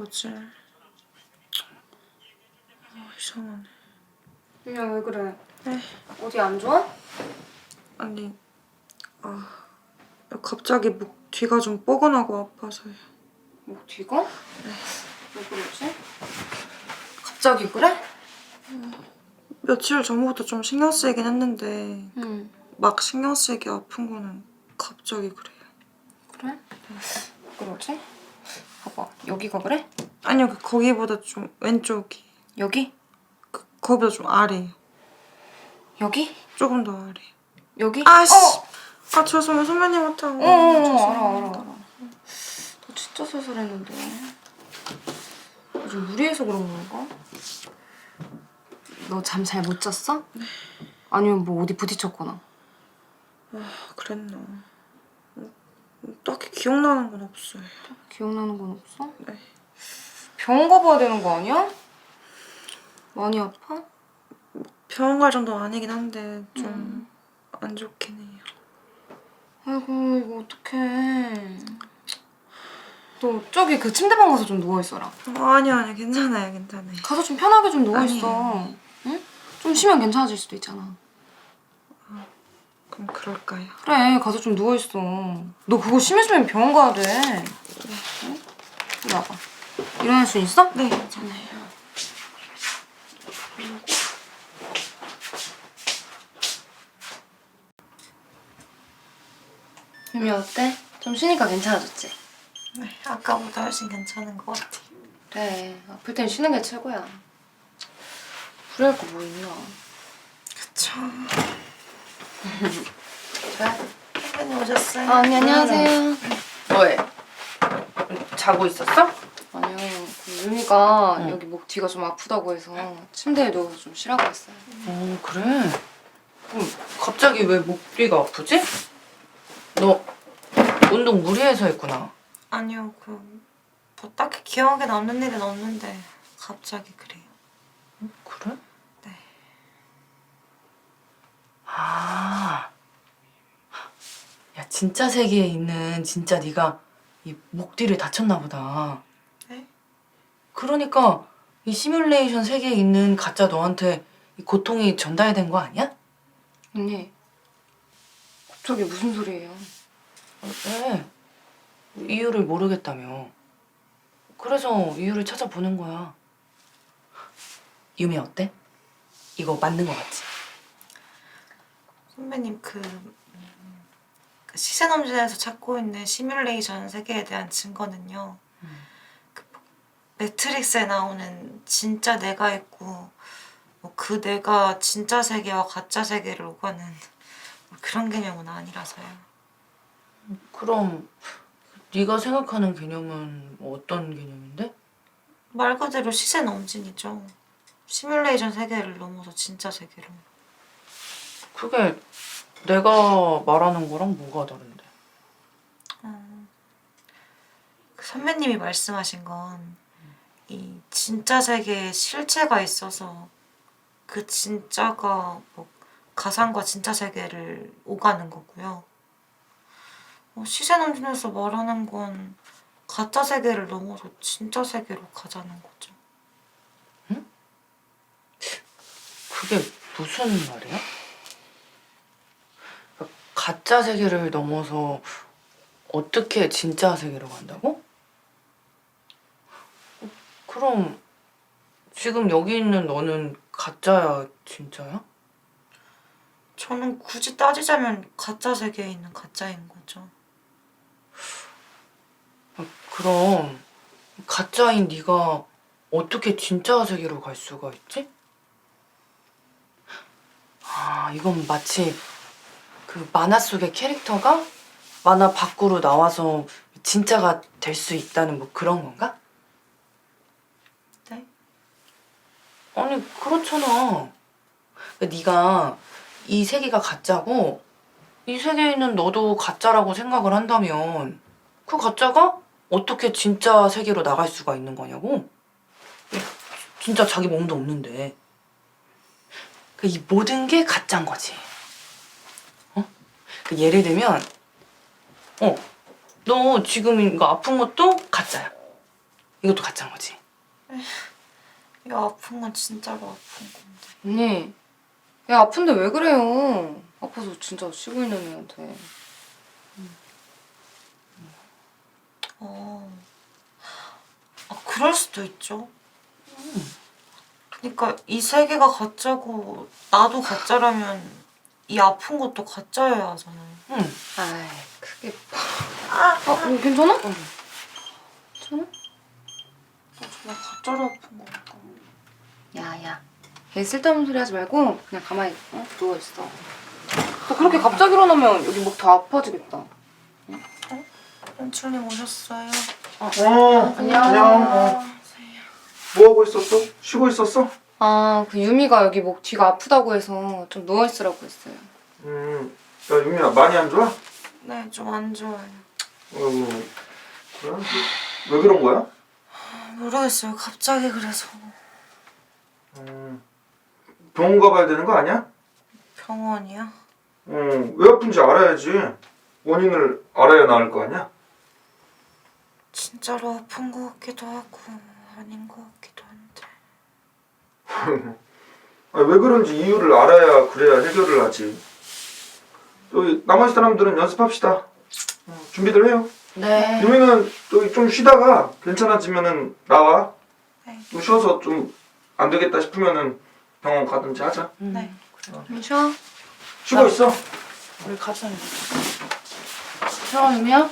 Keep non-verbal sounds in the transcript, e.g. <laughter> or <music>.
이러지? 아, 이상하네. 야, 왜 그래? 네. 어디 안 좋아? 아니, 아, 갑자기 목 뒤가 좀 뻐근하고 아파서요. 목 뒤가? 왜 그러지? 갑자기 그래? 며칠 전부터 좀 신경 쓰이긴 했는데 응. 막 신경 쓰이게 아픈 거는 갑자기 그래요. 그래? 왜 그러지? 봐봐, 여기가 그래? 아니요, 그 거기보다 좀 왼쪽이. 여기? 그, 거기보다 좀 아래요. 여기? 조금 더 아래. 여기? 아씨! 어! 아, 죄송해요. 선배님한테 한 어, 거. 어, 어. 알아, 알아, 알아. 너 진짜 살살했는데. 요즘 무리해서 그런 건가? 너 잠 잘 못 잤어? 아니면 뭐 어디 부딪혔거나? 아, 그랬나. 음, 딱히 기억나는 건 없어요. 기억나는 건 없어? 네. 병원 가봐야 되는 거 아니야? 많이 아파? 병원 갈 정도는 아니긴 한데 좀 안 음. 좋긴 해요. 아이고 이거 어떡해 너 저기 그 침대방 가서 좀 누워있어라 어, 아니요, 아니요. 괜찮아요, 괜찮아요. 가서 좀 편하게 좀 누워있어 아니에요. 응? 좀 쉬면 괜찮아질 수도 있잖아 그럼 그럴까요? 그래 가서 좀 누워있어 너 그거 심해지면 병원 가야 돼 응? 이리 와봐 일어날 수 있어? 네, 괜찮아요. 유미 어때? 좀 쉬니까 괜찮아졌지? 네, 아까보다 훨씬 괜찮은 것 같아요. 그래 아플 땐 쉬는 게 최고야 후회할 거 뭐 있나 그쵸. 좋아 선배님 오셨어요? 아, 언니 안녕하세요 왜? 자고 있었어? 아니요, 그 유미가 응. 여기 목 뒤가 좀 아프다고 해서 침대에 누워서 좀 쉬라고 했어요. 어 그래. 그럼 갑자기 왜 목뒤가 아프지? 너 운동 무리해서 했구나. 아니요, 그, 뭐 딱히 기억에 남는 일은 없는데 갑자기 그래요. 그래? 네. 아. 야 진짜 세계에 있는 진짜 네가 이 목 뒤를 다쳤나 보다. 네? 그러니까 이 시뮬레이션 세계에 있는 가짜 너한테 이 고통이 전달된 거 아니야? 언니, 갑자기 무슨 소리예요? 왜? 이유를 모르겠다며. 그래서 이유를 찾아보는 거야. 유미 어때? 이거 맞는 거 같지? 선배님, 그 시세 넘진에서 찾고 있는 시뮬레이션 세계에 대한 증거는요. 음. 그 매트릭스에 나오는 진짜 내가 있고 뭐 그 내가 진짜 세계와 가짜 세계를 오가는 뭐 그런 개념은 아니라서요. 그럼 네가 생각하는 개념은 어떤 개념인데? 말 그대로 시세 넘진이죠. 시뮬레이션 세계를 넘어서 진짜 세계로. 그게 내가 말하는 거랑 뭐가 다른데? 음, 그 선배님이 말씀하신 건 이 진짜 세계에 실체가 있어서 그 진짜가 뭐 가상과 진짜 세계를 오가는 거고요. 어, 시세넘진에서 말하는 건 가짜 세계를 넘어서 진짜 세계로 가자는 거죠. 그게 무슨 말이야? 가짜 세계를 넘어서 어떻게 진짜 세계로 간다고? 어, 그럼 지금 여기 있는 너는 가짜야, 진짜야? 저는 굳이 따지자면 가짜 세계에 있는 가짜인 거죠. 아, 그럼 가짜인 네가 어떻게 진짜 세계로 갈 수가 있지? 아, 이건 마치 그 만화 속의 캐릭터가 만화 밖으로 나와서 진짜가 될 수 있다는 뭐 그런 건가? 네? 아니 그렇잖아. 네가 이 세계가 가짜고 이 세계에 있는 너도 가짜라고 생각을 한다면 그 가짜가 어떻게 진짜 세계로 나갈 수가 있는 거냐고? 진짜 자기 몸도 없는데. 그 이 모든 게 가짜인 거지. 어? 그 예를 들면, 어, 너 지금 이거 아픈 것도 가짜야. 이것도 가짜인 거지. 이 아픈 건 진짜로 아픈 건데. 언니, 야 아픈데 왜 그래요? 아파서 진짜 쉬고 있는 애한테. 어. 아, 그럴 수도 있죠. 그러니까 이 세계가 가짜고 나도 가짜라면 이 아픈 것도 가짜여야 하잖아요. 응. 아이, 그게. 아, 어, 괜찮아? 응. 괜찮아? 나 정말 가짜로 아픈 거 같다. 야, 야. 걔 쓸데없는 소리 하지 말고 그냥 가만히 어? 누워있어. 너 그렇게 갑자기 일어나면 여기 목 다 아파지겠다. 연출님 오셨어요? 어, 안녕. 뭐 하고 있었어? 쉬고 있었어? 아, 그 유미가 여기 목 뒤가 아프다고 해서 좀 누워있으라고 했어요. 음, 야 유미야 많이 안 좋아? 네, 좀 안 좋아요. 어, 그래? 왜 그런 거야? 모르겠어요. 갑자기 그래서 음, 병원 가봐야 되는 거 아니야? 병원이요? 어, 왜 아픈지 알아야지. 원인을 알아야 나을 거 아니야? 진짜로 아픈 거 같기도 하고 아닌 거 같기도. 아, <laughs> 왜 그런지 이유를 알아야 그래야 해결을 하지. 저기 나머지 사람들은 연습합시다. 어, 준비들 해요. 네. 유미는 저기 좀 쉬다가 괜찮아지면은 나와. 네. 또 쉬어서 좀 안 되겠다 싶으면은 병원 가든지 하자. 음. 네. 좀 쉬어. 쉬고 있어. 우리 가자. 형, 유미야?